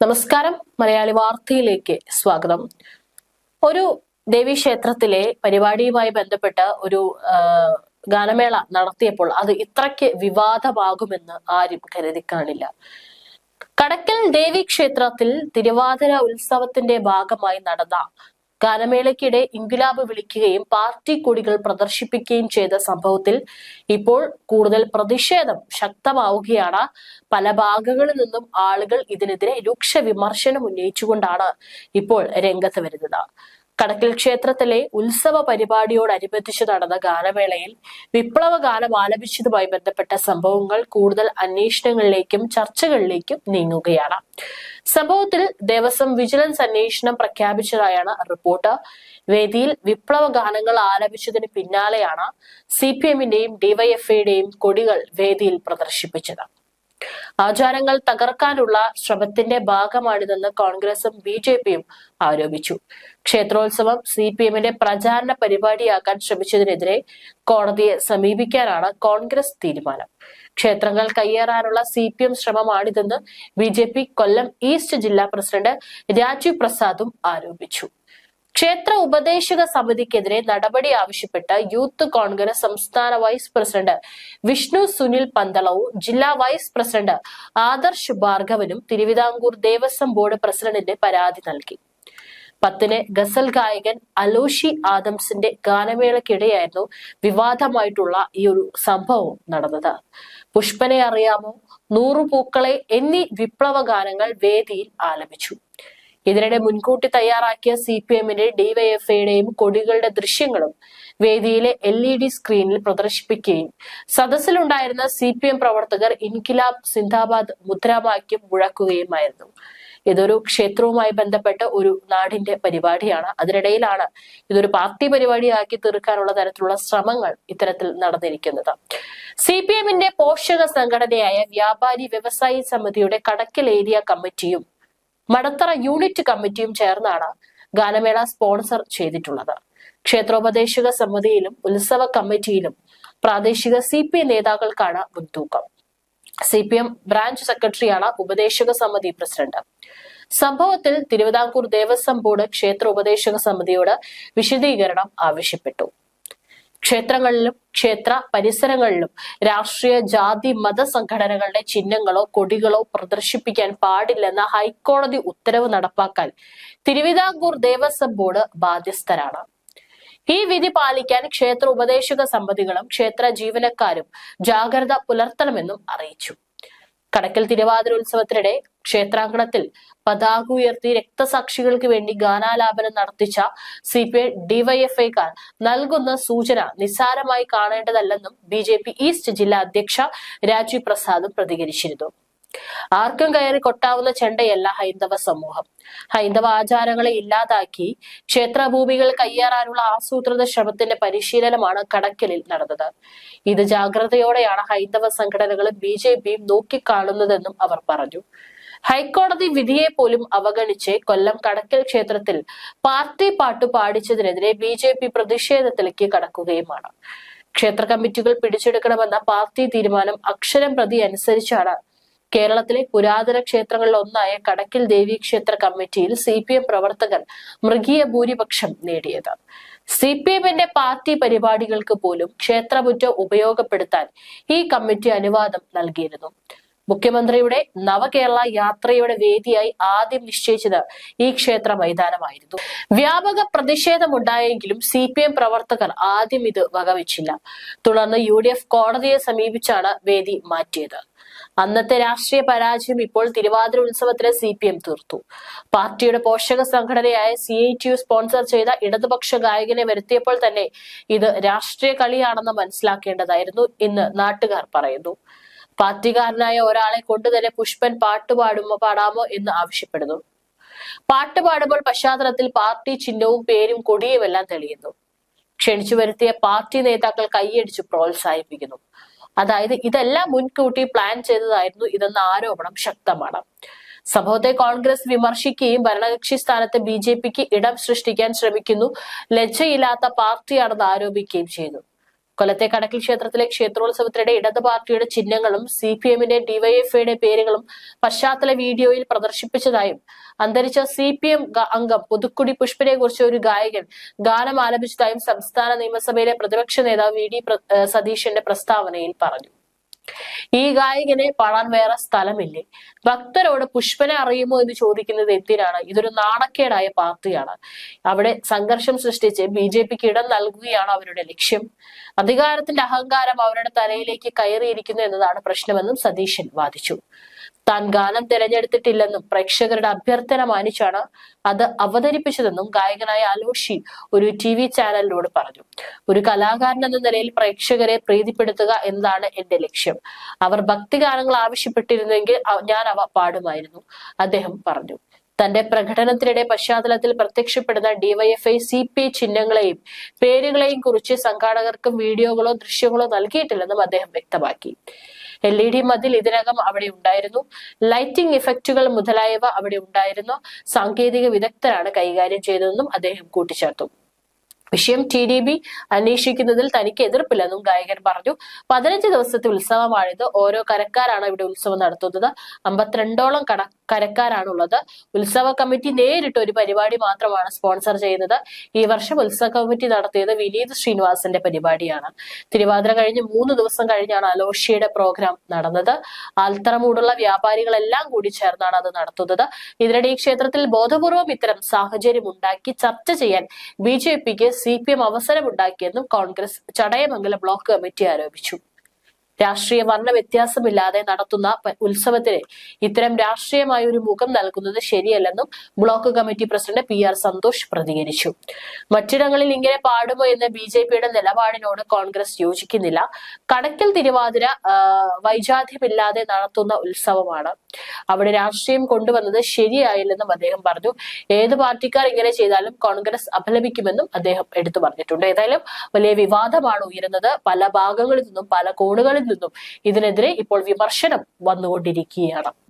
നമസ്കാരം. മലയാളി വാർത്തയിലേക്ക് സ്വാഗതം. ഒരു ദേവീക്ഷേത്രത്തിലെ പരിപാടിയുമായി ബന്ധപ്പെട്ട ഒരു ഗാനമേള നടത്തിയപ്പോൾ അത് ഇത്രയ്ക്ക് വിവാദമാകുമെന്ന് ആരും കരുതി കാണില്ല. കടക്കൽ ദേവി ക്ഷേത്രത്തിൽ തിരുവാതിര ഉത്സവത്തിന്റെ ഭാഗമായി നടന്ന ഗാനമേളയ്ക്കിടെ ഇൻകുലാബ് വിളിക്കുകയും പാർട്ടി കൊടികൾ പ്രദർശിപ്പിക്കുകയും ചെയ്ത സംഭവത്തിൽ ഇപ്പോൾ കൂടുതൽ പ്രതിഷേധം ശക്തമാവുകയാണ്. പല ഭാഗങ്ങളിൽ നിന്നും ആളുകൾ ഇതിനെതിരെ രൂക്ഷ വിമർശനം ഉന്നയിച്ചുകൊണ്ടാണ് ഇപ്പോൾ രംഗത്ത് വരുന്നത്. കടക്കൽ ക്ഷേത്രത്തിലെ ഉത്സവ പരിപാടിയോടനുബന്ധിച്ച് നടന്ന ഗാനമേളയിൽ വിപ്ലവ ഗാനം ആലപിച്ചതുമായി ബന്ധപ്പെട്ട സംഭവങ്ങൾ കൂടുതൽ അന്വേഷണങ്ങളിലേക്കും ചർച്ചകളിലേക്കും നീങ്ങുകയാണ്. സംഭവത്തിൽ ദേവസ്വം വിജിലൻസ് അന്വേഷണം പ്രഖ്യാപിച്ചതായാണ് റിപ്പോർട്ട്. വേദിയിൽ വിപ്ലവ ഗാനങ്ങൾ ആലപിച്ചതിന് പിന്നാലെയാണ് സി പി എമ്മിന്റെയും ഡിവൈഎഫ്ഐയുടെയും കൊടികൾ വേദിയിൽ പ്രദർശിപ്പിച്ചത്. ആചാരങ്ങൾ തകർക്കാനുള്ള ശ്രമത്തിന്റെ ഭാഗമാണിതെന്ന് കോൺഗ്രസും ബി ജെ പിയും ആരോപിച്ചു. ക്ഷേത്രോത്സവം സി പി എമ്മിന്റെ പ്രചാരണ പരിപാടിയാക്കാൻ ശ്രമിച്ചതിനെതിരെ കോടതിയെ സമീപിക്കാനാണ് കോൺഗ്രസ് തീരുമാനം. ക്ഷേത്രങ്ങൾ കയ്യേറാനുള്ള C P M ശ്രമമാണിതെന്ന് B J P Kollam east ജില്ലാ പ്രസിഡന്റ് രാജീവ് പ്രസാദും ആരോപിച്ചു. ക്ഷേത്ര ഉപദേശക സമിതിക്കെതിരെ നടപടി ആവശ്യപ്പെട്ട് യൂത്ത് കോൺഗ്രസ് സംസ്ഥാന വൈസ് പ്രസിഡന്റ് വിഷ്ണു സുനിൽ പന്തളവും ജില്ലാ വൈസ് പ്രസിഡന്റ് ആദർശ് ഭാർഗവനും തിരുവിതാംകൂർ ദേവസ്വം ബോർഡ് പ്രസിഡന്റിന്റെ പരാതി നൽകി. പത്തിന് ഗസൽ ഗായകൻ അലോഷി ആദംസിന്റെ ഗാനമേളയ്ക്കിടെയായിരുന്നു വിവാദമായിട്ടുള്ള ഈ ഒരു സംഭവം നടന്നത്. പുഷ്പനെ അറിയാമോ? നൂറു പൂക്കളെ എന്നീ വിപ്ലവ ഗാനങ്ങൾ വേദിയിൽ ആലപിച്ചു. ഇതിനിടെ മുൻകൂട്ടി തയ്യാറാക്കിയ സി പി എമ്മിന്റെ ഡിവൈഎഫ്ഐയുടെയും കൊടികളുടെ ദൃശ്യങ്ങളും വേദിയിലെ എൽ ഇ ഡി സ്ക്രീനിൽ പ്രദർശിപ്പിക്കുകയും സദസ്സിലുണ്ടായിരുന്ന സി പി എം പ്രവർത്തകർ ഇൻകിലാബ് സിന്ദാബാദ് മുദ്രാവാക്യം മുഴക്കുകയുമായിരുന്നു. ഇതൊരു ക്ഷേത്രവുമായി ബന്ധപ്പെട്ട ഒരു നാടിന്റെ പരിപാടിയാണ്. അതിനിടയിലാണ് ഇതൊരു പാർട്ടി പരിപാടിയാക്കി തീർക്കാനുള്ള തരത്തിലുള്ള ശ്രമങ്ങൾ ഇത്തരത്തിൽ നടന്നിരിക്കുന്നത്. സി പി എമ്മിന്റെ പോഷക സംഘടനയായ വ്യാപാരി വ്യവസായി സമിതിയുടെ കടക്കൽ ഏരിയ കമ്മിറ്റിയും മടത്തറ യൂണിറ്റ് കമ്മിറ്റിയും ചേർന്നാണ് ഗാനമേള സ്പോൺസർ ചെയ്തിട്ടുള്ളത്. ക്ഷേത്രോപദേശക സമിതിയിലും ഉത്സവ കമ്മിറ്റിയിലും പ്രാദേശിക സി പി നേതാക്കൾക്കാണ് മുൻതൂക്കം. സി പി എം ബ്രാഞ്ച് സെക്രട്ടറിയാണ് ഉപദേശക സമിതി പ്രസിഡന്റ്. സംഭവത്തിൽ തിരുവിതാംകൂർ ദേവസ്വം ബോർഡ് ക്ഷേത്ര ഉപദേശക സമിതിയോട് വിശദീകരണം ആവശ്യപ്പെട്ടു. ക്ഷേത്രങ്ങളിലും ക്ഷേത്ര പരിസരങ്ങളിലും രാഷ്ട്രീയ ജാതി മത സംഘടനകളുടെ ചിഹ്നങ്ങളോ കൊടികളോ പ്രദർശിപ്പിക്കാൻ പാടില്ലെന്ന ഹൈക്കോടതി ഉത്തരവ് നടപ്പാക്കാൻ തിരുവിതാംകൂർ ദേവസ്വം ബോർഡ് ബാധ്യസ്ഥരാണ്. ഈ വിധി പാലിക്കാൻ ക്ഷേത്ര ഉപദേശക സമിതികളും ക്ഷേത്ര ജീവനക്കാരും ജാഗ്രത പുലർത്തണമെന്നും അറിയിച്ചു. കടക്കൽ തിരുവാതിരോത്സവത്തിനിടെ ക്ഷേത്രാങ്കണത്തിൽ പതാക ഉയർത്തി രക്തസാക്ഷികൾക്ക് വേണ്ടി ഗാനാലാപനം നടത്തിച്ച സി പി ഐ ഡിവൈഎഫ്ഐക്കാർ നൽകുന്ന സൂചന നിസ്സാരമായി കാണേണ്ടതല്ലെന്നും ബി ജെ പി ഈസ്റ്റ് ജില്ലാ അധ്യക്ഷ രാജീവ് പ്രസാദും പ്രതികരിച്ചിരുന്നു. ആർക്കും കയറി കൊട്ടാവുന്ന ചെണ്ടയല്ല ഹൈന്ദവ സമൂഹം. ഹൈന്ദവ ആചാരങ്ങളെ ഇല്ലാതാക്കി ക്ഷേത്രഭൂമികൾ കയ്യേറാനുള്ള ആസൂത്രിത ശ്രമത്തിന്റെ പരിശീലനമാണ് കടക്കലിൽ നടന്നത്. ഇത് ജാഗ്രതയോടെയാണ് ഹൈന്ദവ സംഘടനകളും ബി ജെ പിയും നോക്കിക്കാണുന്നതെന്നും അവർ പറഞ്ഞു. ഹൈക്കോടതി വിധിയെ പോലും അവഗണിച്ച് കൊല്ലം കടക്കൽ ക്ഷേത്രത്തിൽ പാർട്ടി പാട്ട് പാടിച്ചതിനെതിരെ ബി ജെ പി പ്രതിഷേധത്തിലേക്ക് കടക്കുകയുമാണ്. ക്ഷേത്ര കമ്മിറ്റികൾ പിടിച്ചെടുക്കണമെന്ന പാർട്ടി തീരുമാനം അക്ഷരം പ്രതി അനുസരിച്ചാണ് കേരളത്തിലെ പുരാതന ക്ഷേത്രങ്ങളിൽ ഒന്നായ കടക്കിൽ ദേവി ക്ഷേത്ര കമ്മിറ്റിയിൽ സി പി എം പ്രവർത്തകർ മൃഗീയ ഭൂരിപക്ഷം നേടിയത്. സി പി എമ്മിന്റെ പാർട്ടി പരിപാടികൾക്ക് പോലും ക്ഷേത്രമുറ്റം ഉപയോഗപ്പെടുത്താൻ ഈ കമ്മിറ്റി അനുവാദം നൽകിയിരുന്നു. മുഖ്യമന്ത്രിയുടെ നവകേരള യാത്രയുടെ വേദിയായി ആദ്യം നിശ്ചയിച്ചത് ഈ ക്ഷേത്ര മൈതാനമായിരുന്നു. വ്യാപക പ്രതിഷേധമുണ്ടായെങ്കിലും സി പി എം പ്രവർത്തകർ ആദ്യം ഇത് വകവെച്ചില്ല. തുടർന്ന് യു ഡി എഫ് കോടതിയെ സമീപിച്ചാണ് വേദി മാറ്റിയത്. അന്നത്തെ രാഷ്ട്രീയ പരാജയം ഇപ്പോൾ തിരുവാതിര ഉത്സവത്തിലെ സി പി എം തീർത്തു. പാർട്ടിയുടെ പോഷക സംഘടനയായ C I T U sponsor ചെയ്ത ഇടതുപക്ഷ ഗായകനെ വരുത്തിയപ്പോൾ തന്നെ ഇത് രാഷ്ട്രീയ കളിയാണെന്ന് മനസ്സിലാക്കേണ്ടതായിരുന്നു ഇന്ന് നാട്ടുകാർ പറയുന്നു. പാർട്ടിക്കാരനായ ഒരാളെ കൊണ്ടു തന്നെ പുഷ്പൻ പാട്ടുപാടുമോ പാടാമോ എന്ന് ആവശ്യപ്പെടുന്നു. പാട്ട് പാടുമ്പോൾ പശ്ചാത്തലത്തിൽ പാർട്ടി ചിഹ്നവും പേരും കൊടിയുമെല്ലാം തെളിയുന്നു. ക്ഷണിച്ചു വരുത്തിയ പാർട്ടി നേതാക്കൾ കൈയടിച്ച് പ്രോത്സാഹിപ്പിക്കുന്നു. അതായത് ഇതെല്ലാം മുൻകൂട്ടി പ്ലാൻ ചെയ്തതായിരുന്നു ഇതെന്ന ആരോപണം ശക്തമാണ്. സംഭവത്തെ കോൺഗ്രസ് വിമർശിക്കുകയും ഭരണകക്ഷി സ്ഥാനത്ത് ബി ജെ പിക്ക് ഇടം സൃഷ്ടിക്കാൻ ശ്രമിക്കുന്നു. ലജ്ജയില്ലാത്ത പാർട്ടിയാണെന്ന് ആരോപിക്കുകയും ചെയ്തു. കൊല്ലത്തെ കടക്കൽ ക്ഷേത്രത്തിലെ ക്ഷേത്രോത്സവത്തിനിടെ ഇടത് പാർട്ടിയുടെ ചിഹ്നങ്ങളും സി പി എമ്മിന്റെ ഡിവൈഎഫ്ഐയുടെ പേരുകളും പശ്ചാത്തല വീഡിയോയിൽ പ്രദർശിപ്പിച്ചതായും അന്തരിച്ച സി പി എം അംഗം പുതുക്കുടി പുഷ്പനെ കുറിച്ച് ഒരു ഗായകൻ ഗാനം ആലപിച്ചതായും സംസ്ഥാന നിയമസഭയിലെ പ്രതിപക്ഷ നേതാവ് വി ഡി സതീഷിന്റെ പ്രസ്താവനയിൽ പറഞ്ഞു. ഈ ഗായകനെ പാടാൻ വേറെ സ്ഥലമില്ലേ? ഭക്തരോട് പുഷ്പനെ അറിയുമോ എന്ന് ചോദിക്കുന്നത് എന്തിനാണ്? ഇതൊരു നാണക്കേടായ പാർട്ടിയാണ്. അവിടെ സംഘർഷം സൃഷ്ടിച്ച് ബി ജെ പിക്ക് ഇടം നൽകുകയാണ് അവരുടെ ലക്ഷ്യം. അധികാരത്തിന്റെ അഹങ്കാരം അവരുടെ തലയിലേക്ക് കയറിയിരിക്കുന്നു എന്നതാണ് പ്രശ്നമെന്നും സതീശൻ വാദിച്ചു. താൻ ഗാനം തിരഞ്ഞെടുത്തിട്ടില്ലെന്നും പ്രേക്ഷകരുടെ അഭ്യർത്ഥന മാനിച്ചാണ് അത് അവതരിപ്പിച്ചതെന്നും ഗായകനായ അലോഷി ഒരു ടി വി ചാനലിനോട് പറഞ്ഞു. ഒരു കലാകാരൻ എന്ന നിലയിൽ പ്രേക്ഷകരെ പ്രീതിപ്പെടുത്തുക എന്നതാണ് എന്റെ ലക്ഷ്യം. അവർ ഭക്തിഗാനങ്ങൾ ആവശ്യപ്പെട്ടിരുന്നെങ്കിൽ ഞാൻ അവ പാടുമായിരുന്നു അദ്ദേഹം പറഞ്ഞു. തന്റെ പ്രകടനത്തിനിടെ പശ്ചാത്തലത്തിൽ പ്രത്യക്ഷപ്പെടുന്ന ഡിവൈഎഫ്ഐ സി പി ചിഹ്നങ്ങളെയും പേരുകളെയും കുറിച്ച് സംഘാടകർക്കും വീഡിയോകളോ ദൃശ്യങ്ങളോ നൽകിയിട്ടില്ലെന്നും അദ്ദേഹം വ്യക്തമാക്കി. എൽ ഇ ഡി മതിൽ ഇതിനകം അവിടെ ഉണ്ടായിരുന്നു. ലൈറ്റിംഗ് ഇഫക്റ്റുകൾ മുതലായവ അവിടെ ഉണ്ടായിരുന്നു. സാങ്കേതിക വിദഗ്ധരാണ് കൈകാര്യം ചെയ്തതെന്നും അദ്ദേഹം കൂട്ടിച്ചേർത്തു. വിഷയം ടി ഡി ബി അന്വേഷിക്കുന്നതിൽ തനിക്ക് എതിർപ്പില്ലെന്നും ഗായകൻ പറഞ്ഞു. പതിനഞ്ച് ദിവസത്തെ ഉത്സവമാണിത്. ഓരോ കരക്കാരാണ് ഇവിടെ ഉത്സവം നടത്തുന്നത്. അമ്പത്തിരണ്ടോളം കട കരക്കാരാണുള്ളത്. ഉത്സവ കമ്മിറ്റി നേരിട്ട് ഒരു പരിപാടി മാത്രമാണ് സ്പോൺസർ ചെയ്യുന്നത്. ഈ വർഷം ഉത്സവ കമ്മിറ്റി നടത്തിയത് വിനീത് ശ്രീനിവാസന്റെ പരിപാടിയാണ്. തിരുവാതിര കഴിഞ്ഞ് മൂന്ന് ദിവസം കഴിഞ്ഞാണ് അലോഷ്യയുടെ പ്രോഗ്രാം നടന്നത്. ആൽത്തറമൂടുള്ള വ്യാപാരികളെല്ലാം കൂടി ചേർന്നാണ് അത് നടത്തുന്നത്. ഇതിനിടെ ഈ ക്ഷേത്രത്തിൽ ബോധപൂർവം ഇത്തരം സാഹചര്യം ഉണ്ടാക്കി ചർച്ച ചെയ്യാൻ ബി ജെ പിക്ക് സി പി എം അവസരമുണ്ടാക്കിയെന്നും കോൺഗ്രസ് ചടയമംഗലം ബ്ലോക്ക് കമ്മിറ്റി ആരോപിച്ചു. രാഷ്ട്രീയ വർണ വ്യത്യാസമില്ലാതെ നടത്തുന്ന ഉത്സവത്തിന് ഇത്തരം രാഷ്ട്രീയമായ ഒരു മുഖം നൽകുന്നത് ശരിയല്ലെന്നും block committee president P R Santhosh പ്രതികരിച്ചു. മറ്റിടങ്ങളിൽ ഇങ്ങനെ പാടുമോ എന്ന ബി ജെ പിയുടെ നിലപാടിനോട് കോൺഗ്രസ് യോജിക്കുന്നില്ല. കണക്കിൽ തിരുവാതിര വൈജാധ്യമില്ലാതെ നടത്തുന്ന ഉത്സവമാണ്. അവിടെ രാഷ്ട്രീയം കൊണ്ടുവന്നത് ശരിയായില്ലെന്നും അദ്ദേഹം പറഞ്ഞു. ഏത് പാർട്ടിക്കാർ ഇങ്ങനെ ചെയ്താലും കോൺഗ്രസ് അപലപിക്കുമെന്നും അദ്ദേഹം എടുത്തു പറഞ്ഞിട്ടുണ്ട്. ഏതായാലും വലിയ വിവാദമാണ് ഉയരുന്നത്. പല ഭാഗങ്ങളിൽ നിന്നും പല കോണുകളിൽ നിന്നും. ഇതിനെതിരെ ഇപ്പോൾ വിമർശനം വന്നുകൊണ്ടിരിക്കുകയാണ്.